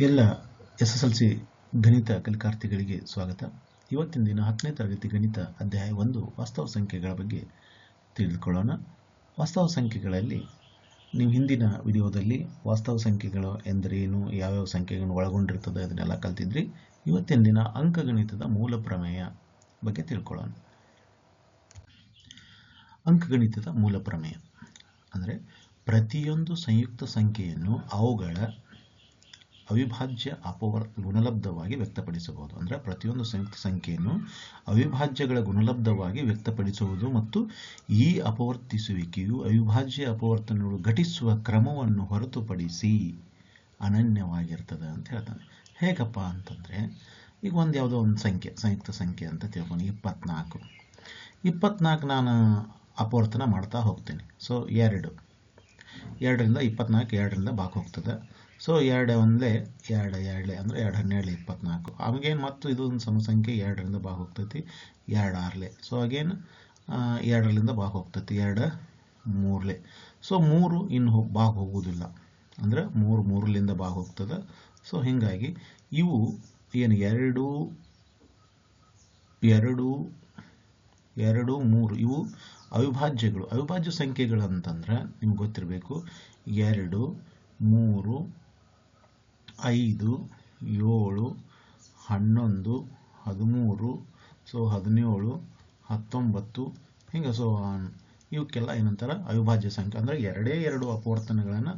ಎಲ್ಲ S S L C ಗಣಿತ ಕಲಿಕಾರ್ಥಿಗಳಿಗೆ ಸ್ವಾಗತ. ಇವತ್ತಿನ ದಿನ ಹತ್ತನೇ ತರಗತಿ ಗಣಿತ ಅಧ್ಯಾಯ ಒಂದು, ವಾಸ್ತವ ಸಂಖ್ಯೆಗಳ ಬಗ್ಗೆ ತಿಳಿದುಕೊಳ್ಳೋಣ. ವಾಸ್ತವ ಸಂಖ್ಯೆಗಳಲ್ಲಿ ನೀವು ಹಿಂದಿನ ವಿಡಿಯೋದಲ್ಲಿ ವಾಸ್ತವ ಸಂಖ್ಯೆಗಳು ಎಂದರೇನು, ಯಾವ್ಯಾವ ಸಂಖ್ಯೆಗಳನ್ನು ಒಳಗೊಂಡಿರ್ತದೆ ಅದನ್ನೆಲ್ಲ ಕಲ್ತಿದ್ರಿ. ಇವತ್ತಿನ ದಿನ ಅಂಕಗಣಿತದ ಮೂಲ ಪ್ರಮೇಯ ಬಗ್ಗೆ ತಿಳ್ಕೊಳ್ಳೋಣ. ಅಂಕಗಣಿತದ ಮೂಲ ಪ್ರಮೇಯ ಅಂದರೆ ಪ್ರತಿಯೊಂದು ಸಂಯುಕ್ತ ಸಂಖ್ಯೆಯನ್ನು ಅವುಗಳ ಅವಿಭಾಜ್ಯ ಅಪವರ್, ಗುಣಲಬ್ಧವಾಗಿ ವ್ಯಕ್ತಪಡಿಸಬಹುದು. ಅಂದರೆ ಪ್ರತಿಯೊಂದು ಸಂಯುಕ್ತ ಸಂಖ್ಯೆಯನ್ನು ಅವಿಭಾಜ್ಯಗಳ ಗುಣಲಬ್ಧವಾಗಿ ವ್ಯಕ್ತಪಡಿಸುವುದು ಮತ್ತು ಈ ಅಪವರ್ತಿಸುವಿಕೆಯು ಅವಿಭಾಜ್ಯ ಅಪವರ್ತನಗಳು ಘಟಿಸುವ ಕ್ರಮವನ್ನು ಹೊರತುಪಡಿಸಿ ಅನನ್ಯವಾಗಿರ್ತದೆ ಅಂತ ಹೇಳ್ತಾನೆ. ಹೇಗಪ್ಪ ಅಂತಂದರೆ, ಈಗ ಒಂದು ಯಾವುದೋ ಒಂದು ಸಂಖ್ಯೆ, ಸಂಯುಕ್ತ ಸಂಖ್ಯೆ ಅಂತ ತಿಳ್ಕೊಂಡು ಇಪ್ಪತ್ನಾಲ್ಕು. ಇಪ್ಪತ್ನಾಲ್ಕು ನಾನು ಅಪವರ್ತನ ಮಾಡ್ತಾ ಹೋಗ್ತೀನಿ. ಸೊ ಎರಡು. ಎರಡರಿಂದ ಇಪ್ಪತ್ನಾಲ್ಕು, ಎರಡರಿಂದ ಬಾಕ್ ಹೋಗ್ತದೆ. ಸೊ ಎರಡು ಒಂದಲೇ, ಎರಡು ಎರಡೇ ಅಂದರೆ ಎರಡು ಹನ್ನೆರಡು ಇಪ್ಪತ್ನಾಲ್ಕು. ಅವಾಗೇನು ಮತ್ತು ಇದು ಒಂದು ಸಮ ಸಂಖ್ಯೆ ಎರಡರಿಂದ ಭಾಗ ಹೋಗ್ತೈತಿ, ಎರಡು ಆರ್ಲೆ. ಸೊ ಆಗೇನು ಎರಡರಿಂದ ಭಾಗ ಹೋಗ್ತೈತಿ, ಎರಡು, ಮೂರಲೆ. ಸೊ ಮೂರು ಇನ್ನು ಭಾಗ ಹೋಗುವುದಿಲ್ಲ ಅಂದರೆ ಮೂರು ಮೂರಲಿಂದ ಭಾಗ ಹೋಗ್ತದೆ. ಸೊ ಹೀಗಾಗಿ ಇವು ಏನು ಎರಡು ಎರಡು ಎರಡು, ಮೂರು, ಇವು ಅವಿಭಾಜ್ಯಗಳು. ಅವಿಭಾಜ್ಯ ಸಂಖ್ಯೆಗಳು ಅಂತಂದ್ರೆ ನಿಮ್ಗೆ ಗೊತ್ತಿರಬೇಕು, ಎರಡು, ಮೂರು ಐದು, ಏಳು, ಹನ್ನೊಂದು, ಹದಿಮೂರು ಸೊ ಹದಿನೇಳು, ಹತ್ತೊಂಬತ್ತು, ಹಿಂಗೆ ಸೊ ಇವಕ್ಕೆಲ್ಲ ಏನಂತಾರೆ? ಅವಿಭಾಜ್ಯ ಸಂಖ್ಯೆ. ಅಂದರೆ ಎರಡೇ ಎರಡು ಅಪವರ್ತನಗಳನ್ನು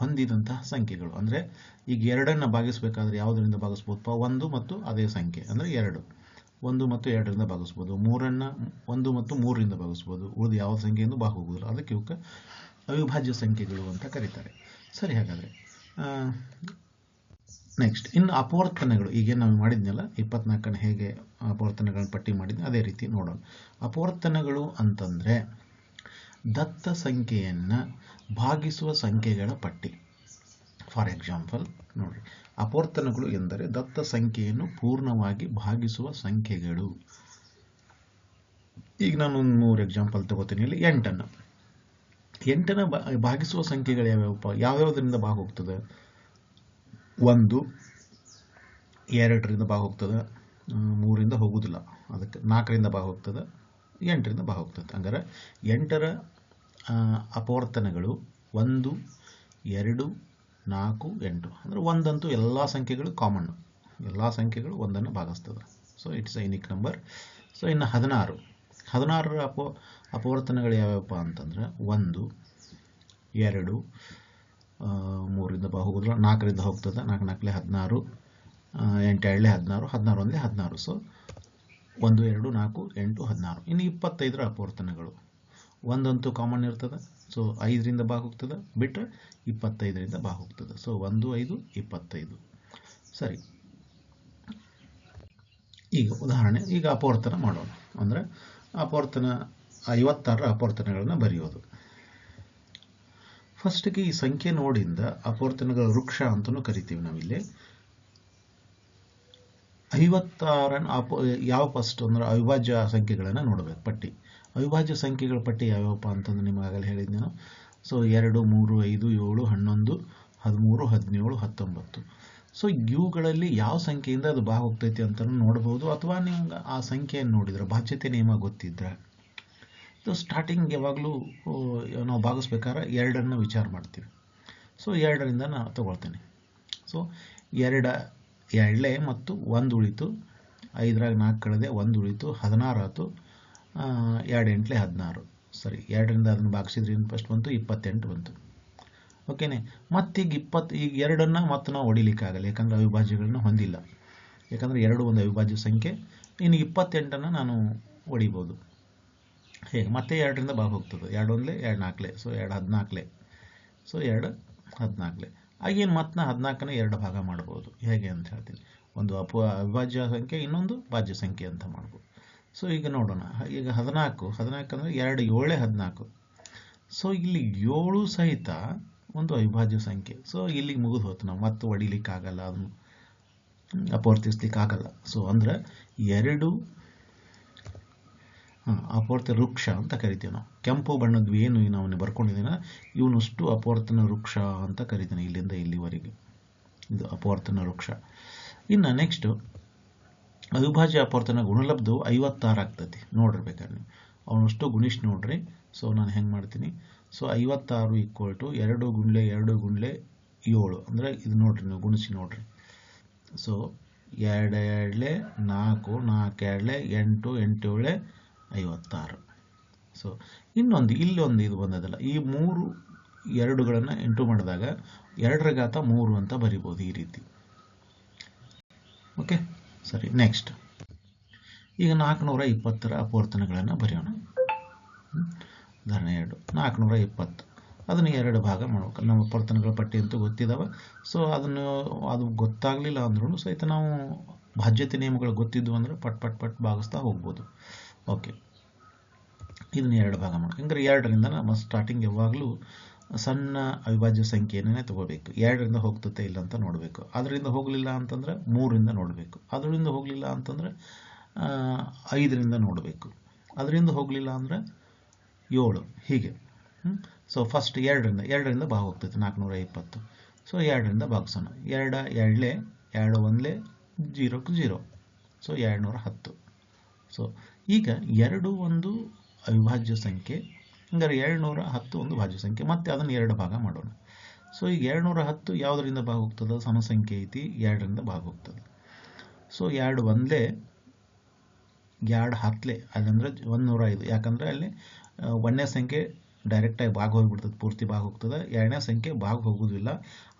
ಹೊಂದಿದಂತಹ ಸಂಖ್ಯೆಗಳು. ಅಂದರೆ ಈಗ ಎರಡನ್ನು ಭಾಗಿಸಬೇಕಾದ್ರೆ ಯಾವುದರಿಂದ ಭಾಗಿಸ್ಬೋದಪ್ಪ ಒಂದು ಮತ್ತು ಅದೇ ಸಂಖ್ಯೆ. ಅಂದರೆ ಎರಡು. ಒಂದು ಮತ್ತು ಎರಡರಿಂದ ಭಾಗಿಸ್ಬೋದು. ಮೂರನ್ನು, ಒಂದು ಮತ್ತು ಮೂರರಿಂದ ಭಾಗಿಸ್ಬೋದು. ಉಳಿದು ಯಾವ ಸಂಖ್ಯೆಯಿಂದ ಭಾಗ ಹೋಗೋದಿಲ್ಲ ಅದಕ್ಕೆ ಇವಕ್ಕೆ ಅವಿಭಾಜ್ಯ ಸಂಖ್ಯೆಗಳು ಅಂತ ಕರೀತಾರೆ. ಸರಿ, ಹಾಗಾದರೆ ನೆಕ್ಸ್ಟ್ ಇನ್ನು ಅಪವರ್ತನಗಳು, ಈಗೇನು ನಾವು ಮಾಡಿದ್ನಲ್ಲ ಇಪ್ಪತ್ನಾಲ್ಕನ್ನು ಹೇಗೆ ಅಪವರ್ತನಗಳನ್ನ ಪಟ್ಟಿ ಮಾಡಿದ್ವಿ ಅದೇ ರೀತಿ ನೋಡೋಣ. ಅಪವರ್ತನಗಳು ಅಂತಂದರೆ, ದತ್ತ ಸಂಖ್ಯೆಯನ್ನು ಭಾಗಿಸುವ ಸಂಖ್ಯೆಗಳ ಪಟ್ಟಿ. ಫಾರ್ ಎಕ್ಸಾಂಪಲ್ ನೋಡಿರಿ. ಅಪವರ್ತನಗಳು ಎಂದರೆ ದತ್ತ ಸಂಖ್ಯೆಯನ್ನು ಪೂರ್ಣವಾಗಿ ಭಾಗಿಸುವ ಸಂಖ್ಯೆಗಳು. ಈಗ ನಾನು ಒಂದು ಮೂರು ಎಕ್ಸಾಂಪಲ್ ತಗೋತೀನಿ. ಇಲ್ಲಿ ಎಂಟನ್ನು. ಎಂಟನ್ನು ಭಾಗಿಸುವ ಸಂಖ್ಯೆಗಳು ಯಾವ್ಯಾವಪ್ಪ ಯಾವ್ಯಾವುದರಿಂದ ಭಾಗ ಹೋಗ್ತದೆ ಒಂದು, ಎರಡರಿಂದ ಭಾಗ ಹೋಗ್ತದೆ. ಮೂರಿಂದ ಹೋಗುವುದಿಲ್ಲ ಅದಕ್ಕೆ ನಾಲ್ಕರಿಂದ ಭಾಗ ಹೋಗ್ತದೆ, ಎಂಟರಿಂದ ಭಾಗ ಹೋಗ್ತದೆ. ಹಂಗಾರೆ ಎಂಟರ ಅಪವರ್ತನಗಳು ಒಂದು, ಎರಡು, ನಾಲ್ಕು, ಎಂಟು. ಅಂದರೆ ಒಂದಂತೂ ಎಲ್ಲ ಸಂಖ್ಯೆಗಳು ಕಾಮನ್ ಎಲ್ಲ ಸಂಖ್ಯೆಗಳು ಒಂದನ್ನು ಭಾಗಿಸ್ತದೆ. So it's unique number so ಇನ್ನು ಹದಿನಾರು. ಹದಿನಾರರ ಅಪ, ಅಪವರ್ತನಗಳು ಯಾವ್ಯಾವಪ್ಪ ಅಂತಂದ್ರೆ ಒಂದು, ಎರಡು ಮೂರಿಂದ ಬಾ ಹೋಗೋದಿಲ್ಲ ನಾಲ್ಕರಿಂದ ಹೋಗ್ತದೆ, ನಾಲ್ಕು ನಾಲ್ಕಲೆ ಹದಿನಾರು ಎಂಟು ಎರಡಲೆ ಹದಿನಾರು ಹದಿನಾರು ಒಂದಲೇ ಹದಿನಾರು. ಸೊ ಒಂದು, ಎರಡು, ನಾಲ್ಕು, ಎಂಟು, ಹದಿನಾರು. ಇನ್ನು ಇಪ್ಪತ್ತೈದರ ಅಪವರ್ತನಗಳು. ಒಂದಂತೂ ಕಾಮನ್ ಇರ್ತದೆ. ಸೊ ಐದರಿಂದ ಬಾ ಹೋಗ್ತದೆ. ಬಿಟ್ಟರೆ ಇಪ್ಪತ್ತೈದರಿಂದ ಬಾ ಹೋಗ್ತದೆ. ಸೊ ಒಂದು, ಐದು, ಇಪ್ಪತ್ತೈದು. ಸರಿ. ಈಗ ಉದಾಹರಣೆ, ಈಗ ಅಪವರ್ತನ ಮಾಡೋಣ. ಅಂದರೆ ಅಪವರ್ತನ, ಐವತ್ತಾರರ ಅಪವರ್ತನಗಳನ್ನು ಬರೆಯೋದು. ಫಸ್ಟಿಗೆ ಈ ಸಂಖ್ಯೆ ನೋಡಿಂದ ಅಪವರ್ತನಗಳ ವೃಕ್ಷ ಅಂತಲೂ ಕರಿತೀವಿ ನಾವಿಲ್ಲಿ. ಐವತ್ತಾರನ್ನು ಅಪ, ಯಾವ ಫಸ್ಟ್ ಅಂದ್ರೆ ಅವಿಭಾಜ್ಯ ಸಂಖ್ಯೆಗಳನ್ನು ನೋಡಬೇಕು ಪಟ್ಟಿ. ಅವಿಭಾಜ್ಯ ಸಂಖ್ಯೆಗಳ ಪಟ್ಟಿ ಯಾವ್ಯಾವಪ್ಪ ಅಂತಂದು ನಿಮಗಾಗಲೇ ಹೇಳಿದ್ದೆ ನಾನು. ಸೊ ಎರಡು, ಮೂರು, ಐದು, ಏಳು, ಹನ್ನೊಂದು, ಹದಿಮೂರು, ಹದಿನೇಳು, ಹತ್ತೊಂಬತ್ತು. ಸೊ ಇವುಗಳಲ್ಲಿ ಯಾವ ಸಂಖ್ಯೆಯಿಂದ ಅದು ಬಾ ಹೋಗ್ತೈತಿ ಅಂತ ನೋಡ್ಬೋದು. ಅಥವಾ ನಿಮ್ಗೆ ಆ ಸಂಖ್ಯೆಯನ್ನು ನೋಡಿದ್ರೆ ಬಾಧ್ಯತೆ ನಿಯಮ ಗೊತ್ತಿದ್ರೆ. ಸ್ಟಾರ್ಟಿಂಗ್ ಯಾವಾಗಲೂ ನಾವು ಭಾಗಿಸ್ಬೇಕಾದ್ರೆ ಎರಡನ್ನು ವಿಚಾರ ಮಾಡ್ತೀವಿ. ಸೊ ಎರಡರಿಂದ ನಾನು ತೊಗೊಳ್ತೇನೆ. ಸೊ ಎರಡ ಎರಡೇ ಮತ್ತು ಒಂದು ಉಳಿತು, ಐದರಾಗ ನಾಲ್ಕು ಕಳೆದೆ, ಒಂದು ಉಳಿತು, ಹದಿನಾರು ಆಯಿತು ಎರಡು ಎಂಟ್ಲೆ ಹದಿನಾರು. ಸರಿ, ಎರಡರಿಂದ ಅದನ್ನು ಭಾಗಿಸಿದ್ರೆ ಏನು ಫಸ್ಟ್ ಬಂತು, ಇಪ್ಪತ್ತೆಂಟು ಬಂತು. ಓಕೆನೆ ಮತ್ತೀಗ ಇಪ್ಪತ್ತು, ಈಗ ಎರಡನ್ನು ಮತ್ತು ನಾವು ಹೊಡಿಲಿಕ್ಕಾಗಲ್ಲ, ಯಾಕಂದರೆ ಅವಿಭಾಜ್ಯಗಳನ್ನು ಹೊಂದಿಲ್ಲ. ಯಾಕಂದರೆ ಎರಡು ಒಂದು ಅವಿಭಾಜ್ಯ ಸಂಖ್ಯೆ, ಇನ್ನು ಇಪ್ಪತ್ತೆಂಟನ್ನು ನಾನು ಹೊಡಿಬೋದು. ಹೇಗೆ ಮತ್ತೆ ಎರಡರಿಂದ ಭಾಗ ಹೋಗ್ತದೆ. ಎರಡು ಒಂದಲೇ, ಎರಡು ನಾಲ್ಕಲೆ. ಸೊ ಎರಡು ಹದಿನಾಲ್ಕಲೆ. ಸೊ ಎರಡು ಹದಿನಾಲ್ಕಲೆ. ಆಗೇನು ಮತ್ತೆ ನಾ ಹದಿನಾಲ್ಕನೇ ಎರಡು ಭಾಗ ಮಾಡ್ಬೋದು. ಹೇಗೆ ಅಂತ ಹೇಳ್ತೀನಿ. ಒಂದು ಅಪ, ಅವಿಭಾಜ್ಯ ಸಂಖ್ಯೆ, ಇನ್ನೊಂದು ಭಾಜ್ಯ ಸಂಖ್ಯೆ ಅಂತ ಮಾಡ್ಬೋದು. ಸೊ ಈಗ ನೋಡೋಣ. ಈಗ ಹದಿನಾಲ್ಕು. ಹದಿನಾಲ್ಕು ಅಂದರೆ ಎರಡು, ಏಳೇ ಹದಿನಾಲ್ಕು. ಸೊ ಇಲ್ಲಿ ಏಳು ಸಹಿತ ಒಂದು ಅವಿಭಾಜ್ಯ ಸಂಖ್ಯೆ. ಸೊ ಇಲ್ಲಿಗೆ ಮುಗಿದು ಹೋಯ್ತು ನಾವು ಮತ್ತೆ ಹೊಡಿಲಿಕ್ಕಾಗಲ್ಲ ಅದನ್ನು ಅಪವರ್ತಿಸ್ಲಿಕ್ಕೆ ಆಗಲ್ಲ ಸೊ ಅಂದ್ರೆ ಎರಡು ಅಪವರ್ತ ವೃಕ್ಷ ಅಂತ ಕರಿತೀವಿ ನಾವು. ಕೆಂಪು ಬಣ್ಣದ ಏನು ನಾವು ಬರ್ಕೊಂಡಿದ್ದೀನ? ಇವನಷ್ಟು ಅಪವರ್ತನ ವೃಕ್ಷ ಅಂತ ಕರಿತೀನಿ ಇಲ್ಲಿಂದ ಇಲ್ಲಿವರೆಗೆ. ಇದು ಅಪವರ್ತನ ವೃಕ್ಷ. ಇನ್ನು ನೆಕ್ಸ್ಟು ಅವಿಭಾಜ್ಯ ಅಪವರ್ತನ ಗುಣಲಬ್ಧವು ಐವತ್ತಾರು ಆಗ್ತೈತಿ. ನೋಡ್ರಿ ಬೇಕಾದ್ರೆ ನೀವು. ಅವನಷ್ಟು ಗುಣಿಸಿ ನೋಡ್ರಿ. ಸೊ ನಾನು ಹೆಂಗೆ ಮಾಡ್ತೀನಿ? ಸೊ ಐವತ್ತಾರು ಈಕ್ವಲ್ ಟು ಎರಡು ಗುಂಡ್ಲೆ ಎರಡು ಗುಂಡ್ಲೆ ಏಳು. ಅಂದರೆ ಇದು ನೋಡ್ರಿ ನೀವು, ಗುಣಿಸಿ ನೋಡ್ರಿ. ಸೊ ಎರಡು ನಾಲ್ಕು ನಾಲ್ಕು ಎರಡ್ಲೆ ಎಂಟು ಎಂಟು ಏಳೆ ಐವತ್ತಾರು. ಸೊ ಇನ್ನೊಂದು, ಇಲ್ಲೊಂದು ಇದು ಬಂದದಲ್ಲ, ಈ ಮೂರು ಎರಡುಗಳನ್ನು ಎಂಟು ಮಾಡಿದಾಗ ಎರಡರ ಘಾತ ಮೂರು ಅಂತ ಬರಿಬೋದು ಈ ರೀತಿ. ಓಕೆ ಸರಿ ನೆಕ್ಸ್ಟ್ ಈಗ ನಾಲ್ಕುನೂರ ಇಪ್ಪತ್ತರ ಅಪವರ್ತನಗಳನ್ನು ಬರೆಯೋಣ? ಉದಾಹರಣೆ ಎರಡು. ನಾಲ್ಕುನೂರ ಇಪ್ಪತ್ತು. ಅದನ್ನು ಎರಡು ಭಾಗ ಮಾಡ್ಬೇಕು. ನಮ್ಮ ಅಪವರ್ತನಗಳ ಪಟ್ಟಿ ಅಂತೂ ಗೊತ್ತಿದ್ದಾವೆ ಸೊ ಅದನ್ನು, ಅದು ಗೊತ್ತಾಗಲಿಲ್ಲ ಅಂದ್ರೂ ಸಹಿತ ನಾವು ಭಾಜ್ಯತೆ ನಿಯಮಗಳು ಗೊತ್ತಿದ್ವು ಅಂದರೆ ಪಟ್ ಪಟ್ ಪಟ್ ಭಾಗಿಸ್ತಾ ಹೋಗ್ಬೋದು. ಓಕೆ. ಇದನ್ನ ಎರಡು ಭಾಗ ಮಾಡಿ ಹಂಗಾರೆ ಎರಡರಿಂದ ನಮ್ಮ ಸ್ಟಾರ್ಟಿಂಗ್ ಯಾವಾಗಲೂ ಸಣ್ಣ ಅವಿಭಾಜ್ಯ ಸಂಖ್ಯೆಯನ್ನೇ ತಗೋಬೇಕು. ಎರಡರಿಂದ ಹೋಗ್ತತೆ ಇಲ್ಲ ಅಂತ ನೋಡಬೇಕು. ಅದರಿಂದ ಹೋಗಲಿಲ್ಲ ಅಂತಂದ್ರೆ ಮೂರಿಂದ ನೋಡಬೇಕು. ಅದರಿಂದ ಹೋಗಲಿಲ್ಲ ಅಂತಂದ್ರೆ ಐದರಿಂದ ನೋಡಬೇಕು. ಅದರಿಂದ ಹೋಗಲಿಲ್ಲ ಅಂದರೆ ಏಳು. ಹೀಗೆ. ಸೊ ಫಸ್ಟ್ ಎರಡರಿಂದ ಎರಡರಿಂದ ಭಾಗ ಹೋಗ್ತೈತೆ, ನಾಲ್ಕುನೂರ ಇಪ್ಪತ್ತು ಸೊ ಎರಡರಿಂದ ಭಾಗಿಸೋಣ ಎರಡ, ಎರಡಲೆ, ಎರಡು ಒಂದಲೇ ಜೀರೋಕ್ಕೆ ಜೀರೋ. ಸೊ ಎರಡುನೂರ ಹತ್ತು. ಸೊ ಈಗ ಎರಡು ಒಂದು ಅವಿಭಾಜ್ಯ ಸಂಖ್ಯೆ, ಹಂಗಾರೆ ಎರಡುನೂರ ಹತ್ತು ಒಂದು ಭಾಜ್ಯ ಸಂಖ್ಯೆ, ಮತ್ತೆ ಅದನ್ನು ಎರಡು ಭಾಗ ಮಾಡೋಣ. ಸೊ ಈಗ ಎರಡುನೂರ ಹತ್ತು ಯಾವುದರಿಂದ ಭಾಗ ಹೋಗ್ತದೆ? ಸಮಸಂಖ್ಯೆ ಐತಿ, ಎರಡರಿಂದ ಭಾಗ ಹೋಗ್ತದೆ. ಸೊ ಎರಡು ಒಂದೇ, ಎರಡು ಹತ್ತಲೆ, ಅದಂದ್ರೆ ಒಂದು ನೂರ ಐದು. ಯಾಕಂದರೆ ಅಲ್ಲಿ ಒಂದನೇ ಸಂಖ್ಯೆ ಡೈರೆಕ್ಟಾಗಿ ಭಾಗ ಹೋಗಿಬಿಡ್ತದೆ, ಪೂರ್ತಿ ಭಾಗ ಹೋಗ್ತದೆ. ಎರಡನೇ ಸಂಖ್ಯೆ ಭಾಗ ಹೋಗೋದಿಲ್ಲ.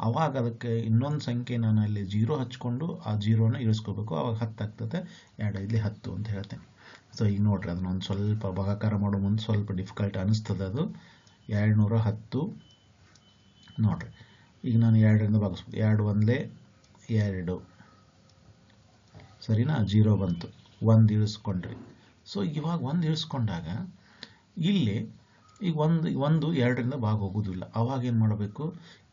ಅವಾಗ ಅದಕ್ಕೆ ಇನ್ನೊಂದು ಸಂಖ್ಯೆ ನಾನು ಅಲ್ಲಿ ಜೀರೋ ಹಚ್ಕೊಂಡು ಆ ಜೀರೋನ ಇಳಿಸ್ಕೋಬೇಕು. ಅವಾಗ ಹತ್ತು ಆಗ್ತದೆ ಎರಡು ಐದಲಿ ಹತ್ತು ಅಂತ ಹೇಳ್ತೇನೆ. ಸೊ ಈಗ ನೋಡ್ರಿ ಅದನ್ನೊಂದು ಸ್ವಲ್ಪ ಭಾಗಾಕಾರ ಮಾಡೋ ಮುಂದೆ ಸ್ವಲ್ಪ ಡಿಫಿಕಲ್ಟ್ ಅನಿಸ್ತದೆ ಅದು. ಎರಡುನೂರ ಹತ್ತು. ನೋಡ್ರಿ, ಈಗ ನಾನು ಎರಡರಿಂದ ಭಾಗಿಸ್ಬೋದು ಎರಡು ಒಂದಲೇ ಎರಡು. ಸರಿನಾ? ಜೀರೋ ಬಂತು. ಒಂದು ಇಳಿಸ್ಕೊಂಡ್ರಿ. ಸೊ ಇವಾಗ ಒಂದು ಇಳಿಸ್ಕೊಂಡಾಗ ಇಲ್ಲಿ ಈಗ ಒಂದು ಒಂದು ಎರಡರಿಂದ ಭಾಗ ಹೋಗೋದಿಲ್ಲ ಅವಾಗ ಏನು ಮಾಡಬೇಕು?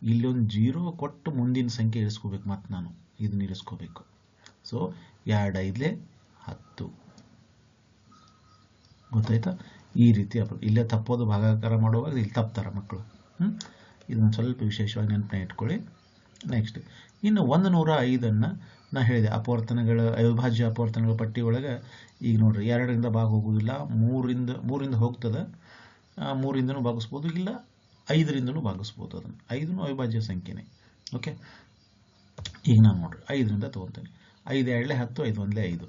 ಇಲ್ಲೊಂದು ಜೀರೋ ಕೊಟ್ಟು ಮುಂದಿನ ಸಂಖ್ಯೆ ಇಳಿಸ್ಕೋಬೇಕು ಮತ್ತು ನಾನು. ಇದನ್ನ ಇಳಿಸ್ಕೋಬೇಕು. ಸೊ ಎರಡು ಐದಲೇ ಹತ್ತು. ಗೊತ್ತಾಯ್ತಾ? ಈ ರೀತಿ ಇಲ್ಲೇ ತಪ್ಪೋದು ಭಾಗಾಕಾರ ಮಾಡುವಾಗ ಇಲ್ಲಿ ತಪ್ತಾರೆ ಮಕ್ಕಳು. ಇದನ್ನು ಸ್ವಲ್ಪ ವಿಶೇಷವಾಗಿ ನೆನಪನ್ನ ಇಟ್ಕೊಳ್ಳಿ. ನೆಕ್ಸ್ಟ್ ಇನ್ನು ಒಂದು ನೂರ ಐದನ್ನು ನಾ ಹೇಳಿದೆ. ಅಪವರ್ತನಗಳ, ಅವಿಭಾಜ್ಯ ಅಪವರ್ತನಗಳ ಪಟ್ಟಿ ಒಳಗೆ ಈಗ ನೋಡ್ರಿ, ಎರಡರಿಂದ ಭಾಗ ಹೋಗೋದಿಲ್ಲ ಮೂರಿಂದ ಮೂರಿಂದ ಹೋಗ್ತದೆ. ಮೂರಿಂದನೂ ಭಾಗಿಸ್ಬೋದು, ಇಲ್ಲ ಐದರಿಂದನೂ ಭಾಗಿಸ್ಬೋದು ಅದನ್ನು. ಐದೂ ಅವಿಭಾಜ್ಯ ಸಂಖ್ಯೆನೇ. ಓಕೆ ಈಗ ನಾನು ನೋಡ್ರಿ, ಐದರಿಂದ ತೊಗೊತೇನೆ. ಐದು ಎರಡಲೇ ಹತ್ತು, ಐದು ಒಂದಲೇ ಐದು.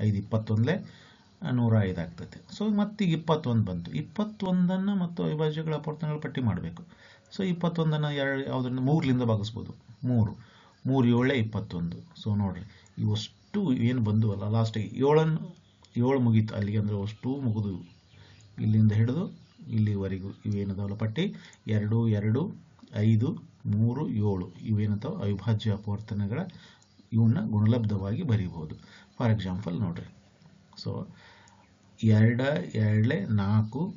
ಐದು ಇಪ್ಪತ್ತೊಂದಲೇ ನೂರ ಐದು ಆಗ್ತೈತೆ ಸೊ ಮತ್ತೀಗ ಇಪ್ಪತ್ತೊಂದು ಬಂತು. ಇಪ್ಪತ್ತೊಂದನ್ನು ಮತ್ತು ಅವಿಭಾಜ್ಯಗಳ ಅಪವರ್ತನಗಳ ಪಟ್ಟಿ ಮಾಡಬೇಕು. ಸೊ ಇಪ್ಪತ್ತೊಂದನ್ನು ಎರಡು, ಯಾವುದರಿಂದ? ಮೂರರಿಂದ ಭಾಗಿಸ್ಬೋದು. ಮೂರು. ಮೂರು, ಏಳೇ, ಇಪ್ಪತ್ತೊಂದು. ಸೊ ನೋಡಿರಿ, ಇವಷ್ಟು ಏನು ಬಂದುವಲ್ಲ. ಲಾಸ್ಟಿಗೆ ಏಳನ್ನು, ಏಳು ಮುಗೀತು. ಅಲ್ಲಿಗೆ ಅಂದರೆ ಅಷ್ಟು ಮುಗಿದು. ಇಲ್ಲಿಂದ ಹಿಡಿದು, ಇಲ್ಲಿವರೆಗೂ ಇವೇನದಾವಲ್ಲ ಪಟ್ಟಿ? ಎರಡು ಎರಡು, ಐದು, ಮೂರು, ಏಳು. ಇವೇನದಾವ? ಅವಿಭಾಜ್ಯ ಅಪವರ್ತನಗಳ ಇವನ್ನ ಗುಣಲಬ್ಧವಾಗಿ ಬರೀಬಹುದು. ಫಾರ್ ಎಕ್ಸಾಂಪಲ್ ನೋಡಿರಿ. ಸೊ ಎರಡ, ಎರಡಲೆ ನಾಲ್ಕು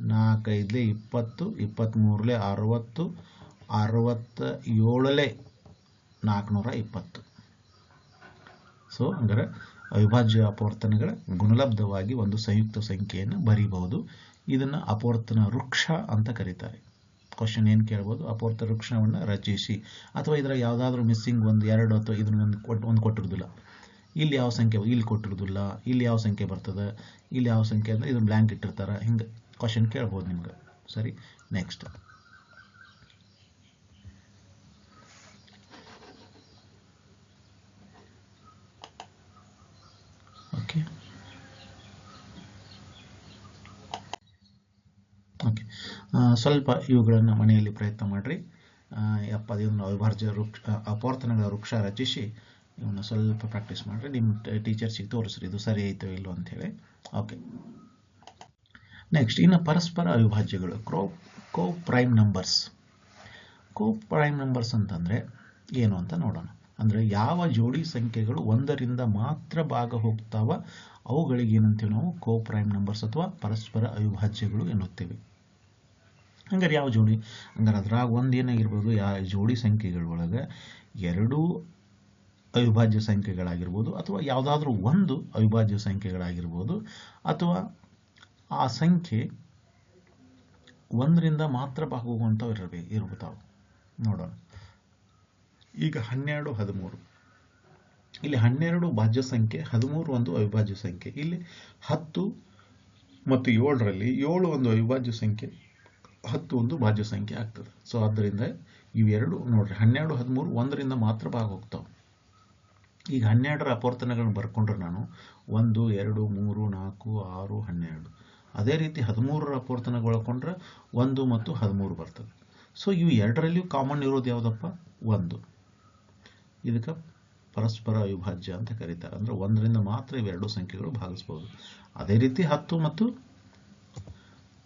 ನಾಲ್ಕೈದಲೆ ಇಪ್ಪತ್ತು ಇಪ್ಪತ್ತ್ಮೂರಲೆ ಅರವತ್ತು ಅರವತ್ತ ಏಳಲೆ ನಾಲ್ಕುನೂರ ಇಪ್ಪತ್ತು. ಸೊ ಹಂಗಾರೆ ಅವಿಭಾಜ್ಯ ಅಪವರ್ತನಗಳ ಗುಣಲಬ್ಧವಾಗಿ ಒಂದು ಸಂಯುಕ್ತ ಸಂಖ್ಯೆಯನ್ನು ಬರೀಬಹುದು. ಇದನ್ನು ಅಪವರ್ತನ ವೃಕ್ಷ ಅಂತ ಕರೀತಾರೆ. ಕ್ವಶನ್ ಏನು ಕೇಳ್ಬೋದು? ಅಪವರ್ತ ವೃಕ್ಷವನ್ನು ರಚಿಸಿ. ಅಥವಾ ಇದರ ಯಾವುದಾದ್ರೂ ಮಿಸ್ಸಿಂಗ್ ಒಂದು, ಎರಡು, ಅಥವಾ ಇದನ್ನ ಕೊಟ್ಟು ಒಂದು ಕೊಟ್ಟಿರೋದಿಲ್ಲ ಇಲ್ಲಿ ಯಾವ ಸಂಖ್ಯೆ ಇಲ್ಲಿ ಕೊಟ್ಟಿರೋದಿಲ್ಲ ಇಲ್ಲಿ ಯಾವ ಸಂಖ್ಯೆ ಬರ್ತದೆ, ಇಲ್ಲಿ ಯಾವ ಸಂಖ್ಯೆ ಅಂದರೆ ಇದನ್ನು ಬ್ಲ್ಯಾಂಕ್ ಇಟ್ಟಿರ್ತಾರೆ. ಹಿಂಗೆ ಕ್ವಶನ್ ಕೇಳ್ಬೋದು ನಿಮ್ಗೆ. ಸರಿ? ನೆಕ್ಸ್ಟ್ ಓಕೆ ಓಕೆ ಸ್ವಲ್ಪ ಇವುಗಳನ್ನು ಮನೆಯಲ್ಲಿ ಪ್ರಯತ್ನ ಮಾಡಿರಿ. ಇದನ್ನು ಅವಿಭಾಜ್ಯ ವೃಕ್ಷ ಅಪವರ್ತನಗಳ ವೃಕ್ಷ ರಚಿಸಿ ಇವನ್ನ ಸ್ವಲ್ಪ ಪ್ರಾಕ್ಟೀಸ್ ಮಾಡಿರಿ ನಿಮ್ಮ ಟೀಚರ್ಸಿಗೆ ತೋರಿಸ್ರಿ ಇದು ಸರಿ ಆಯ್ತೋ ಇಲ್ಲೋ ಅಂಥೇಳಿ ಓಕೆ ನೆಕ್ಸ್ಟ್ ಇನ್ನು ಪರಸ್ಪರ ಅವಿಭಾಜ್ಯಗಳು. ಕ್ರೋ co prime numbers co prime numbers ಅಂತಂದರೆ ಏನು ಅಂತ ನೋಡೋಣ. ಅಂದರೆ ಯಾವ ಜೋಡಿ ಸಂಖ್ಯೆಗಳು ಒಂದರಿಂದ ಮಾತ್ರ ಭಾಗ ಹೋಗ್ತಾವ, ಅವುಗಳಿಗೆ ಏನಂತೀವಿ ನಾವು ಕೋ ಪ್ರೈಮ್ ನಂಬರ್ಸ್ ಅಥವಾ ಪರಸ್ಪರ ಅವಿಭಾಜ್ಯಗಳು ಎನ್ನುತ್ತೇವೆ. ಹಂಗಾರೆ ಯಾವ ಜೋಡಿ? ಹಂಗಾರೆ ಅದ್ರಾಗ ಒಂದು ಏನಾಗಿರ್ಬೋದು ಯಾವ ಜೋಡಿ ಸಂಖ್ಯೆಗಳೊಳಗೆ ಎರಡೂ ಅವಿಭಾಜ್ಯ ಸಂಖ್ಯೆಗಳಾಗಿರ್ಬೋದು ಅಥವಾ ಯಾವುದಾದ್ರೂ ಒಂದು ಅವಿಭಾಜ್ಯ ಸಂಖ್ಯೆಗಳಾಗಿರ್ಬೋದು ಅಥವಾ ಆ ಸಂಖ್ಯೆ ಒಂದರಿಂದ ಮಾತ್ರ ಭಾಗ ಹೋಗುವಂಥವು ಇರಬೇಕು ಇರ್ತಾವೆ ನೋಡೋಣ. ಈಗ ಹನ್ನೆರಡು, ಹದಿಮೂರು. ಇಲ್ಲಿ ಹನ್ನೆರಡು ಭಾಜ್ಯ ಸಂಖ್ಯೆ, ಹದಿಮೂರು ಒಂದು ಅವಿಭಾಜ್ಯ ಸಂಖ್ಯೆ. ಇಲ್ಲಿ ಹತ್ತು ಮತ್ತು ಏಳರಲ್ಲಿ ಏಳು ಒಂದು ಅವಿಭಾಜ್ಯ ಸಂಖ್ಯೆ, ಹತ್ತು ಒಂದು ಭಾಜ್ಯ ಸಂಖ್ಯೆ ಆಗ್ತದೆ. ಸೊ, ಆದ್ದರಿಂದ ಇವೆರಡು ನೋಡ್ರಿ. ಹನ್ನೆರಡು, ಹದಿಮೂರು ಒಂದರಿಂದ ಮಾತ್ರ ಭಾಗ ಹೋಗ್ತಾವೆ. ಈಗ ಹನ್ನೆರಡರ ಅಪವರ್ತನಗಳನ್ನು ಬರ್ಕೊಂಡ್ರೆ ನಾನು ಒಂದು, ಎರಡು, ಮೂರು, ನಾಲ್ಕು, ಆರು, ಹನ್ನೆರಡು. ಅದೇ ರೀತಿ ಹದಿಮೂರರ ಅಪವರ್ತನಗೊಳ್ಕೊಂಡ್ರೆ ಒಂದು ಮತ್ತು ಹದಿಮೂರು ಬರ್ತದೆ. ಸೊ ಇವು ಎರಡರಲ್ಲಿಯೂ ಕಾಮನ್ ಇರೋದು ಯಾವುದಪ್ಪ? ಒಂದು. ಇದಕ್ಕೆ ಪರಸ್ಪರ ಅವಿಭಾಜ್ಯ ಅಂತ ಕರೀತಾರೆ. ಅಂದರೆ ಒಂದರಿಂದ ಮಾತ್ರ ಇವೆರಡು ಸಂಖ್ಯೆಗಳು ಭಾಗಿಸ್ಬೋದು. ಅದೇ ರೀತಿ ಹತ್ತು ಮತ್ತು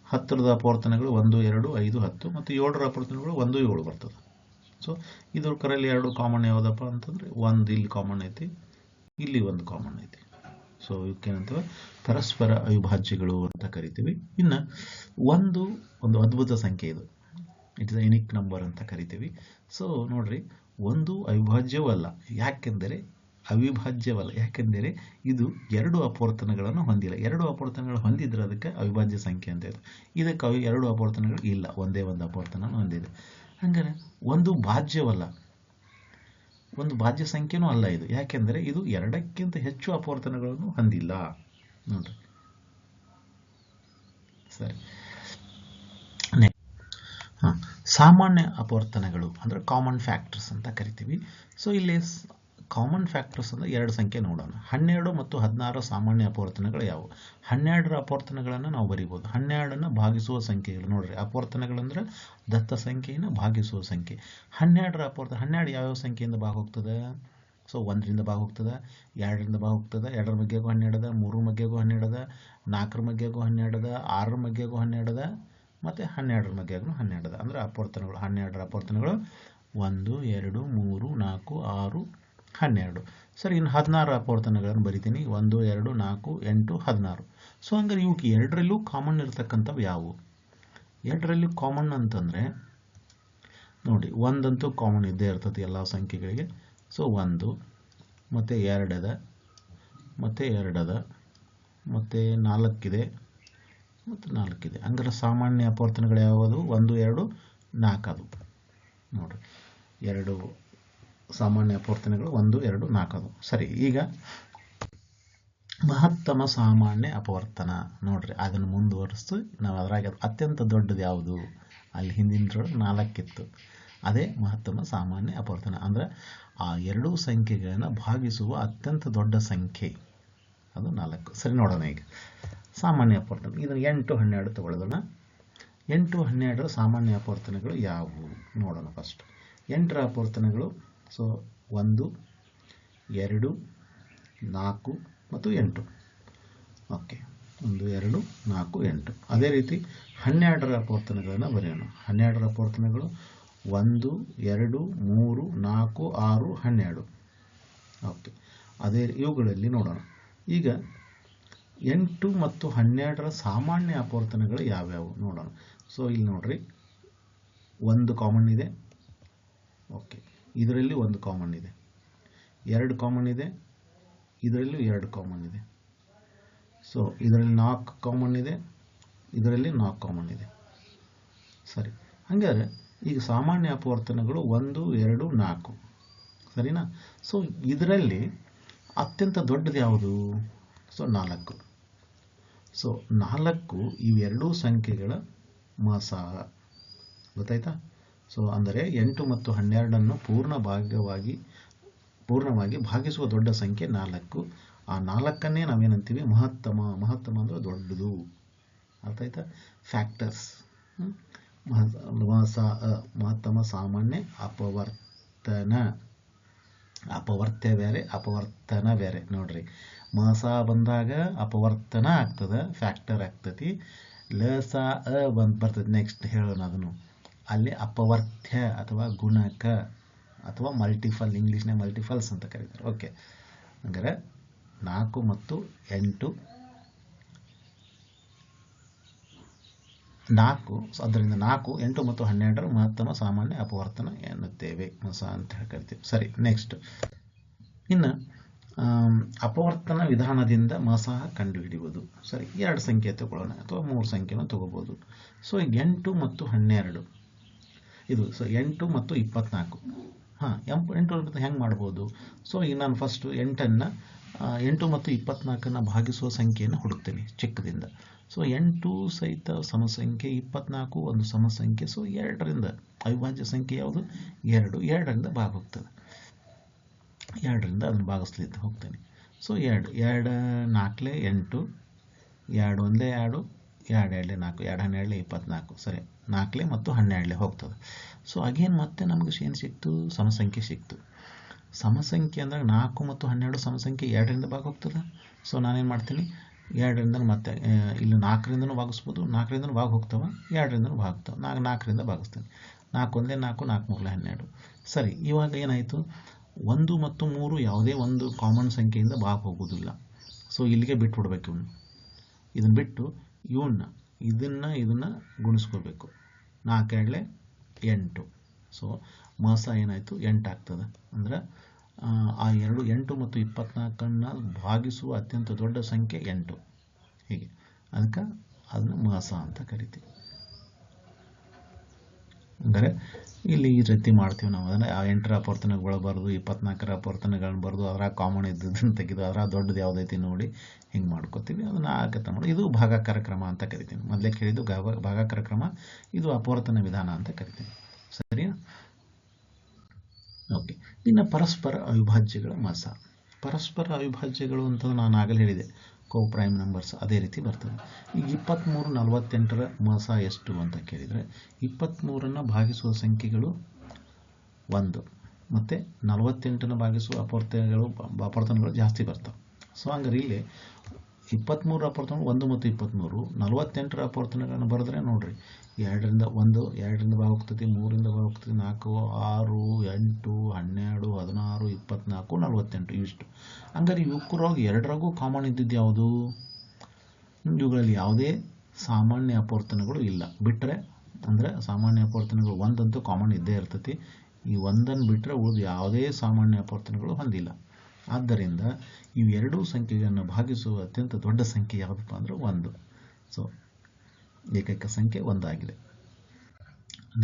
ಹತ್ತರದ ಅಪವರ್ತನಗಳು ಒಂದು, ಎರಡು, ಐದು, ಹತ್ತು ಮತ್ತು ಏಳರ ಅಪವರ್ತನಗಳು ಒಂದು, ಏಳು ಬರ್ತದೆ. ಸೊ ಇದ್ರ ಕರಲ್ಲಿ ಎರಡು ಕಾಮನ್ ಯಾವುದಪ್ಪ ಅಂತಂದರೆ, ಒಂದು ಇಲ್ಲಿ ಕಾಮನ್ ಐತಿ, ಇಲ್ಲಿ ಒಂದು ಕಾಮನ್ ಐತಿ. ಸೊ ಇವಕ್ಕೇನಂತೀವಿ ಪರಸ್ಪರ ಅವಿಭಾಜ್ಯಗಳು ಅಂತ ಕರಿತೀವಿ. ಇನ್ನು ಒಂದು ಒಂದು ಅದ್ಭುತ ಸಂಖ್ಯೆ ಇದು. ಇಟ್ ಇಸ್ ಎನಿಕ್ ನಂಬರ್ ಅಂತ ಕರಿತೀವಿ. ಸೊ ನೋಡ್ರಿ, ಒಂದು ಅವಿಭಾಜ್ಯವೂ ಅಲ್ಲ. ಯಾಕೆಂದರೆ ಅವಿಭಾಜ್ಯವಲ್ಲ. ಯಾಕೆಂದರೆ ಇದು ಎರಡು ಅಪವರ್ತನಗಳನ್ನು ಹೊಂದಿಲ್ಲ. ಎರಡು ಅಪವರ್ತನಗಳು ಹೊಂದಿದ್ರೆ ಅದಕ್ಕೆ ಅವಿಭಾಜ್ಯ ಸಂಖ್ಯೆ ಅಂತ ಇದೆ ಇದಕ್ಕೆ ಅವು, ಎರಡು ಅಪವರ್ತನಗಳು ಇಲ್ಲ. ಒಂದೇ ಒಂದು ಅಪವರ್ತನ ಹೊಂದಿದೆ. ಹಂಗಾರೆ ಒಂದು ಭಾಜ್ಯವಲ್ಲ. ಒಂದು ಭಾಜ್ಯ ಸಂಖ್ಯೆನೂ ಅಲ್ಲ ಇದು. ಯಾಕೆಂದರೆ ಇದು ಎರಡಕ್ಕಿಂತ ಹೆಚ್ಚು ಅಪವರ್ತನಗಳನ್ನು ಹೊಂದಿಲ್ಲ. ನೋಡ್ರಿ. ಸರಿ. ಹಾಂ. ಸಾಮಾನ್ಯ ಅಪವರ್ತನಗಳು ಅಂದರೆ ಕಾಮನ್ ಫ್ಯಾಕ್ಟರ್ಸ್ ಅಂತ ಕರಿತೀವಿ. ಸೊ ಇಲ್ಲಿ ಕಾಮನ್ ಫ್ಯಾಕ್ಟರ್ಸ್ ಅಂದರೆ ಎರಡು ಸಂಖ್ಯೆ ನೋಡೋಣ. ಹನ್ನೆರಡು ಮತ್ತು ಹದಿನಾರು ಸಾಮಾನ್ಯ ಅಪವರ್ತನಗಳು ಯಾವುವು? ಹನ್ನೆರಡರ ಅಪವರ್ತನಗಳನ್ನು ನಾವು ಬರಿಬೋದು. ಹನ್ನೆರಡನ್ನು ಭಾಗಿಸುವ ಸಂಖ್ಯೆಗಳು ನೋಡ್ರಿ. ಅಪವರ್ತನಗಳಂದ್ರೆ ದತ್ತ ಸಂಖ್ಯೆಯನ್ನು ಭಾಗಿಸುವ ಸಂಖ್ಯೆ. ಹನ್ನೆರಡರ ಅಪವರ್ತನ ಹನ್ನೆರಡು ಯಾವ್ಯಾವ ಸಂಖ್ಯೆಯಿಂದ ಭಾಗ ಹೋಗ್ತದೆ? ಸೊ ಒಂದರಿಂದ ಭಾಗ ಹೋಗ್ತದೆ, ಎರಡರಿಂದ ಭಾಗ ಹೋಗ್ತದೆ, ಎರಡರ ಮಗ್ಗೆಗೂ ಹನ್ನೆರಡದ ಮೂರು ಮಗ್ಗೆಗೂ ಹನ್ನೆರಡದ, ನಾಲ್ಕರ ಮಧ್ಯೆಗೂ ಹನ್ನೆರಡದ, ಆರರ ಮಗ್ಗೆಗೂ ಹನ್ನೆರಡದ, ಮತ್ತು ಹನ್ನೆರಡರ ಮಗ್ಗೆಗೂ ಹನ್ನೆರಡದ. ಅಂದರೆ ಅಪವರ್ತನಗಳು. ಹನ್ನೆರಡರ ಅಪವರ್ತನಗಳು ಒಂದು, ಎರಡು, ಮೂರು, ನಾಲ್ಕು, ಆರು ಹನ್ನೆರಡು. ಸರಿ, ಇನ್ನು ಹದಿನಾರು ಅಪವರ್ತನಗಳನ್ನು ಬರಿತೀನಿ. ಒಂದು, ಎರಡು, ನಾಲ್ಕು, ಎಂಟು, ಹದಿನಾರು. ಸೊ ಹಂಗಾರೆ ಇವಕ್ಕೆ ಎರಡರಲ್ಲೂ ಕಾಮನ್ ಇರತಕ್ಕಂಥವು ಯಾವುವು ಎರಡರಲ್ಲೂ ಕಾಮನ್ ಅಂತಂದರೆ, ನೋಡಿ, ಒಂದಂತೂ ಕಾಮನ್ ಇದ್ದೇ ಇರ್ತದೆ ಎಲ್ಲ ಸಂಖ್ಯೆಗಳಿಗೆ. ಸೊ ಒಂದು, ಮತ್ತು ಎರಡದ ಮತ್ತು ಎರಡದ, ಮತ್ತು ನಾಲ್ಕಿದೆ ಮತ್ತು ನಾಲ್ಕಿದೆ. ಹಂಗಾರೆ ಸಾಮಾನ್ಯ ಅಪವರ್ತನಗಳು ಯಾವುದು? ಒಂದು, ಎರಡು, ನಾಲ್ಕು ಅದು. ನೋಡಿರಿ. ಎರಡು ಸಾಮಾನ್ಯ ಅಪವರ್ತನಗಳು ಒಂದು, ಎರಡು ನಾಲ್ಕು ಅದು ಸರಿ, ಈಗ ಮಹತ್ತಮ ಸಾಮಾನ್ಯ ಅಪವರ್ತನ. ನೋಡ್ರಿ, ಅದನ್ನು ಮುಂದುವರಿಸ್ತು ನಾವು ಅದ್ರಾಗ ಅತ್ಯಂತ ದೊಡ್ಡದು ಯಾವುದು? ಅಲ್ಲಿ ಹಿಂದಿನದ್ರೊಳಗೆ ನಾಲ್ಕಿತ್ತು. ಅದೇ ಮಹತ್ತಮ ಸಾಮಾನ್ಯ ಅಪವರ್ತನ. ಅಂದರೆ ಆ ಎರಡೂ ಸಂಖ್ಯೆಗಳನ್ನು ಭಾಗಿಸುವ ಅತ್ಯಂತ ದೊಡ್ಡ ಸಂಖ್ಯೆ. ಅದು ನಾಲ್ಕು. ಸರಿ, ನೋಡೋಣ ಈಗ. ಸಾಮಾನ್ಯ ಅಪವರ್ತನ. ಇದನ್ನು ಎಂಟು, ಹನ್ನೆರಡು ತಗೊಳ್ಳೋಣ. ಎಂಟು, ಹನ್ನೆರಡರ ಸಾಮಾನ್ಯ ಅಪವರ್ತನಗಳು ಯಾವುವು? ನೋಡೋಣ ಫಸ್ಟ್ ಎಂಟರ ಅಪವರ್ತನಗಳು ಸೊ ಒಂದು, ಎರಡು, ನಾಲ್ಕು ಮತ್ತು ಎಂಟು. ಓಕೆ ಒಂದು, ಎರಡು, ನಾಲ್ಕು, ಎಂಟು. ಅದೇ ರೀತಿ ಹನ್ನೆರಡರ ಅಪವರ್ತನಗಳನ್ನು ಬರೆಯೋಣ. ಹನ್ನೆರಡರ ಅಪವರ್ತನಗಳು ಒಂದು, ಎರಡು, ಮೂರು, ನಾಲ್ಕು, ಆರು, ಹನ್ನೆರಡು. ಓಕೆ ಅದೇ ಇವುಗಳಲ್ಲಿ ನೋಡೋಣ. ಈಗ ಎಂಟು ಮತ್ತು ಹನ್ನೆರಡರ ಸಾಮಾನ್ಯ ಅಪವರ್ತನಗಳು ಯಾವ್ಯಾವು? ನೋಡೋಣ. ಸೊ ಇಲ್ಲಿ ನೋಡ್ರಿ. ಒಂದು ಕಾಮನ್ ಇದೆ. ಓಕೆ ಇದರಲ್ಲಿ ಒಂದು ಕಾಮನ್ ಇದೆ. ಎರಡು ಕಾಮನ್ ಇದೆ, ಇದರಲ್ಲೂ ಎರಡು ಕಾಮನ್ ಇದೆ. ಸೊ ಇದರಲ್ಲಿ ನಾಲ್ಕು ಕಾಮನ್ ಇದೆ, ಇದರಲ್ಲಿ ನಾಲ್ಕು ಕಾಮನ್ ಇದೆ. ಸರಿ. ಹಾಗಾದರೆ, ಈಗ ಸಾಮಾನ್ಯ ಅಪವರ್ತನಗಳು ಒಂದು, ಎರಡು, ನಾಲ್ಕು. ಸರಿನಾ? ಸೊ ಇದರಲ್ಲಿ ಅತ್ಯಂತ ದೊಡ್ಡದು ಯಾವುದು? ಸೊ ನಾಲ್ಕು. ಸೊ ನಾಲ್ಕು ಇವೆರಡೂ ಸಂಖ್ಯೆಗಳ ಮಾಸ. ಗೊತ್ತಾಯ್ತಾ? ಸೊ ಅಂದರೆ ಎಂಟು ಮತ್ತು ಹನ್ನೆರಡನ್ನು ಪೂರ್ಣ ಭಾಗವಾಗಿ, ಪೂರ್ಣವಾಗಿ ಭಾಗಿಸುವ ದೊಡ್ಡ ಸಂಖ್ಯೆ ನಾಲ್ಕು. ಆ ನಾಲ್ಕನ್ನೇ ನಾವೇನಂತೀವಿ? ಮಹತ್ತಮ ಮಹತ್ತಮ ಅಂದರೆ ದೊಡ್ಡದು. ಅರ್ಥ ಆಯ್ತಾ? ಫ್ಯಾಕ್ಟರ್ಸ್. ಮಹತ್ತಮ, ಸಾಮಾನ್ಯ, ಅಪವರ್ತನ. ಅಪವರ್ತ್ಯ ಬೇರೆ, ಅಪವರ್ತನ ಬೇರೆ. ನೋಡ್ರಿ. ಮಸ ಬಂದಾಗ ಅಪವರ್ತನ ಆಗ್ತದೆ, ಫ್ಯಾಕ್ಟರ್ ಆಗ್ತತಿ. ಲಸ ಬರ್ತದೆ. ನೆಕ್ಸ್ಟ್ ಹೇಳೋಣ ಅದನ್ನು. ಅಲ್ಲಿ ಅಪವರ್ತ್ಯ ಅಥವಾ ಗುಣಕ ಅಥವಾ ಮಲ್ಟಿಫಲ್ ಇಂಗ್ಲೀಷ್ನ ಮಲ್ಟಿಫಲ್ಸ್ ಅಂತ ಕರೀತಾರೆ. ಓಕೆ ಹಂಗಾರೆ ನಾಲ್ಕು ಮತ್ತು ಎಂಟು ನಾಲ್ಕು ಅದರಿಂದ ನಾಲ್ಕು, ಎಂಟು ಮತ್ತು ಹನ್ನೆರಡರ ಮಹತ್ತಮ ಸಾಮಾನ್ಯ ಅಪವರ್ತನ ಎನ್ನುತ್ತೇವೆ. ಅಂತ ಹೇಳಿ ಕರಿತೀವಿ ಸರಿ ನೆಕ್ಸ್ಟ್ ಇನ್ನು ಅಪವರ್ತನ ವಿಧಾನದಿಂದ ಮಸ ಕಂಡುಹಿಡಿಯುವುದು. ಸರಿ ಎರಡು ಸಂಖ್ಯೆ ತಗೊಳ್ಳೋಣ ಅಥವಾ ಮೂರು ಸಂಖ್ಯೆನೂ ತಗೋಬೋದು. ಸೊ ಎಂಟು ಮತ್ತು ಹನ್ನೆರಡು. ಇದು ಸೊ ಎಂಟು ಮತ್ತು ಇಪ್ಪತ್ನಾಲ್ಕು. ಹಾಂ ಎಂಪು ಎಂಟು ಹೆಂಗೆ ಮಾಡ್ಬೋದು? ಸೊ ಈಗ ನಾನು ಫಸ್ಟು ಎಂಟನ್ನು ಎಂಟು ಮತ್ತು ಇಪ್ಪತ್ನಾಲ್ಕನ್ನು ಭಾಗಿಸುವ ಸಂಖ್ಯೆಯನ್ನು ಹುಡುಕ್ತೀನಿ ಚಿಕ್ಕದಿಂದ. ಸೊ ಎಂಟು ಸಹಿತ ಸಮಸಂಖ್ಯೆ, ಇಪ್ಪತ್ನಾಲ್ಕು ಒಂದು ಸಮಸಂಖ್ಯೆ ಸೊ ಎರಡರಿಂದ, ಅವಿಭಾಜ್ಯ ಸಂಖ್ಯೆ ಯಾವುದು? ಎರಡು. ಎರಡರಿಂದ ಭಾಗ ಹೋಗ್ತದೆ ಎರಡರಿಂದ ಅದನ್ನು ಭಾಗಿಸ್ಲಿದ್ದು ಹೋಗ್ತೇನೆ. ಸೊ ಎರಡು. ಎರಡು ನಾಲ್ಕಲೆ ಎಂಟು. ಎರಡು ಒಂದೇ ಎರಡು. ಎರಡು ಎರಡಲೆ ನಾಲ್ಕು ಎರಡು ಹನ್ನೆರಡಲೇ ಇಪ್ಪತ್ನಾಲ್ಕು, ಸರಿ. ನಾಲ್ಕಲೆ ಮತ್ತು ಹನ್ನೆರಡಲೆ ಹೋಗ್ತದೆ. ಸೊ ಅಗೇನ್ ಮತ್ತೆ ನಮಗೆ ಏನು ಸಿಕ್ತು? ಸಮಸಂಖ್ಯೆ ಸಿಕ್ತು. ಸಮಸಂಖ್ಯೆ ಅಂದಾಗ ನಾಲ್ಕು ಮತ್ತು ಹನ್ನೆರಡು ಸಮಸಂಖ್ಯೆ ಎರಡರಿಂದ ಭಾಗ ಹೋಗ್ತದೆ ಸೊ ನಾನೇನು ಮಾಡ್ತೀನಿ? ಎರಡರಿಂದ ಮತ್ತೆ ಇಲ್ಲಿ ನಾಲ್ಕರಿಂದನೂ ಭಾಗಿಸ್ಬೋದು. ನಾಲ್ಕರಿಂದನೂ ಭಾಗ ಹೋಗ್ತವೆ ಎರಡರಿಂದನೂ ಭಾಗ ಹೋಗ್ತವೆ ನಾಲ್ಕು ನಾಲ್ಕರಿಂದ ಭಾಗಿಸ್ತೀನಿ. ನಾಲ್ಕು ಒಂದೇ ನಾಲ್ಕು ನಾಲ್ಕು ಮೂರಲೆ ಹನ್ನೆರಡು. ಸರಿ, ಇವಾಗ ಏನಾಯಿತು? ಒಂದು ಮತ್ತು ಮೂರು ಯಾವುದೇ ಒಂದು ಕಾಮನ್ ಸಂಖ್ಯೆಯಿಂದ ಭಾಗ ಹೋಗೋದಿಲ್ಲ ಸೊ ಇಲ್ಲಿಗೆ ಬಿಟ್ಬಿಡ್ಬೇಕು ಇವನು. ಇದನ್ನು ಬಿಟ್ಟು ಇವನ್ನ ಇದನ್ನು ಇದನ್ನು ಗುಣಿಸ್ಕೋಬೇಕು. ನಾಲ್ಕು ಎರಡಲೆ ಎಂಟು. ಸೊ ಮಾಸ ಏನಾಯಿತು? ಎಂಟು ಆಗ್ತದೆ ಅಂದ್ರೆ ಆ, ಆ ಎರಡು ಎಂಟು ಮತ್ತು ಇಪ್ಪತ್ನಾಲ್ಕನ್ನು ಭಾಗಿಸುವ ಅತ್ಯಂತ ದೊಡ್ಡ ಸಂಖ್ಯೆ ಎಂಟು. ಹೀಗೆ. ಅದಕ್ಕೆ ಅದನ್ನು ಮಾಸ ಅಂತ ಕರಿತೀವಿ. ಅಂದರೆ ಇಲ್ಲಿ ಈ ರೀತಿ ಮಾಡ್ತೀವಿ ನಾವು. ಅದನ್ನು ಎಂಟರ ಅಪವರ್ತನಗಳು ಬರೆದು, ಇಪ್ಪತ್ನಾಲ್ಕರ ಅಪವರ್ತನಗಳನ್ನ ಬರೆದು ಅದರ ಕಾಮನ್ ಇದ್ದದನ್ನು ತೆಗೆದು ಅದರ ದೊಡ್ಡದು ಯಾವುದೈತಿ ನೋಡಿ ಹಿಂಗೆ ಮಾಡ್ಕೋತೀವಿ. ಅದನ್ನು ಆಗತ್ತೆ ಮಾಡಿ ಇದು ಭಾಗಾಕಾರ ಕ್ರಮ ಅಂತ ಕರಿತೀನಿ. ಮೊದಲೇ ಕೇಳಿದ್ದು ಭಾಗ ಭಾಗಾಕಾರ ಕ್ರಮ ಇದು ಅಪವರ್ತನ ವಿಧಾನ ಅಂತ ಕರಿತೀನಿ. ಸರಿಯಾ ಓಕೆ ಇನ್ನು ಪರಸ್ಪರ ಅವಿಭಾಜ್ಯಗಳ ಮಾಸ. ಪರಸ್ಪರ ಅವಿಭಾಜ್ಯಗಳು ಅಂತ ನಾನು ಆಗಲೇ ಹೇಳಿದೆ. ಕೋ ಪ್ರೈಮ್ ನಂಬರ್ಸ್ ಅದೇ ರೀತಿ ಬರ್ತದೆ. ಈಗ ಇಪ್ಪತ್ತ್ಮೂರು ನಲವತ್ತೆಂಟರ ಮಾಸ ಎಷ್ಟು ಅಂತ ಕೇಳಿದರೆ ಇಪ್ಪತ್ತ್ಮೂರನ್ನು ಭಾಗಿಸುವ ಸಂಖ್ಯೆಗಳು ಒಂದು, ಮತ್ತು ನಲವತ್ತೆಂಟನ್ನು ಭಾಗಿಸುವ ಅಪವರ್ತನಗಳು ಅಪವರ್ತನಗಳು ಜಾಸ್ತಿ ಬರ್ತವೆ. ಸೊ ಹಂಗಾರೆ ಇಲ್ಲಿ ಇಪ್ಪತ್ತ್ಮೂರು ಅಪವರ್ತನ ಒಂದು ಮತ್ತು ಇಪ್ಪತ್ತ್ಮೂರು ನಲವತ್ತೆಂಟರ ಅಪವರ್ತನಗಳನ್ನು ಬರೆದ್ರೆ ನೋಡ್ರಿ ಎರಡರಿಂದ ಒಂದು, ಎರಡರಿಂದ ಭಾಗ ಹೋಗ್ತದೆ ಮೂರಿಂದ ಭಾಗ ಹೋಗ್ತೈತಿ ನಾಲ್ಕು, ಆರು, ಎಂಟು, ಹನ್ನೆರಡು, ಹದಿನಾರು, ಇಪ್ಪತ್ನಾಲ್ಕು, ನಲವತ್ತೆಂಟು, ಇವಿಷ್ಟು. ಹಂಗಾರೆ ಇವಕ್ಕರಾಗ ಎರಡರಾಗೂ ಕಾಮನ್ ಇದ್ದಿದ್ದು ಯಾವುದು? ಇವುಗಳಲ್ಲಿ ಯಾವುದೇ ಸಾಮಾನ್ಯ ಅಪವರ್ತನಗಳು ಇಲ್ಲ. ಬಿಟ್ಟರೆ ಅಂದರೆ ಸಾಮಾನ್ಯ ಅಪವರ್ತನಗಳು ಒಂದಂತೂ ಕಾಮನ್ ಇದ್ದೇ ಇರ್ತೈತಿ. ಈ ಒಂದನ್ನು ಬಿಟ್ಟರೆ ಉಳಿದು ಯಾವುದೇ ಸಾಮಾನ್ಯ ಅಪವರ್ತನಗಳು ಹೊಂದಿಲ್ಲ. ಆದ್ದರಿಂದ ಇವೆರಡೂ ಸಂಖ್ಯೆಗಳನ್ನು ಭಾಗಿಸುವ ಅತ್ಯಂತ ದೊಡ್ಡ ಸಂಖ್ಯೆ ಯಾವುದಪ್ಪ ಅಂದರೆ ಒಂದು. ಸೊ ಏಕೈಕ ಸಂಖ್ಯೆ ಒಂದಾಗಿದೆ.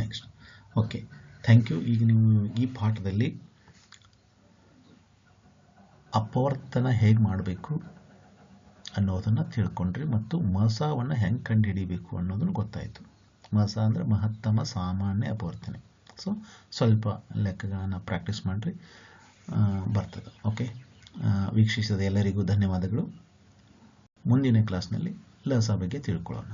ನೆಕ್ಸ್ಟ್ ಓಕೆ ಥ್ಯಾಂಕ್ ಯು ಈಗ ನೀವು ಈ ಪಾಠದಲ್ಲಿ ಅಪವರ್ತನ ಹೇಗೆ ಮಾಡಬೇಕು ಅನ್ನೋದನ್ನು ತಿಳ್ಕೊಂಡ್ರಿ ಮತ್ತು ಮಸವನ್ನು ಹೆಂಗೆ ಕಂಡುಹಿಡಿಬೇಕು ಅನ್ನೋದನ್ನು ಗೊತ್ತಾಯಿತು. ಮಸ ಅಂದರೆ ಮಹತ್ತಮ ಸಾಮಾನ್ಯ ಅಪವರ್ತನೆ. ಸೊ ಸ್ವಲ್ಪ ಲೆಕ್ಕಗಳನ್ನು ಪ್ರಾಕ್ಟೀಸ್ ಮಾಡಿರಿ. ಬರ್ತದೆ. ಓಕೆ ವೀಕ್ಷಿಸಿದ ಎಲ್ಲರಿಗೂ ಧನ್ಯವಾದಗಳು. ಮುಂದಿನ ಕ್ಲಾಸ್ನಲ್ಲಿ ಲಸ ಬಗ್ಗೆ ತಿಳ್ಕೊಳ್ಳೋಣ.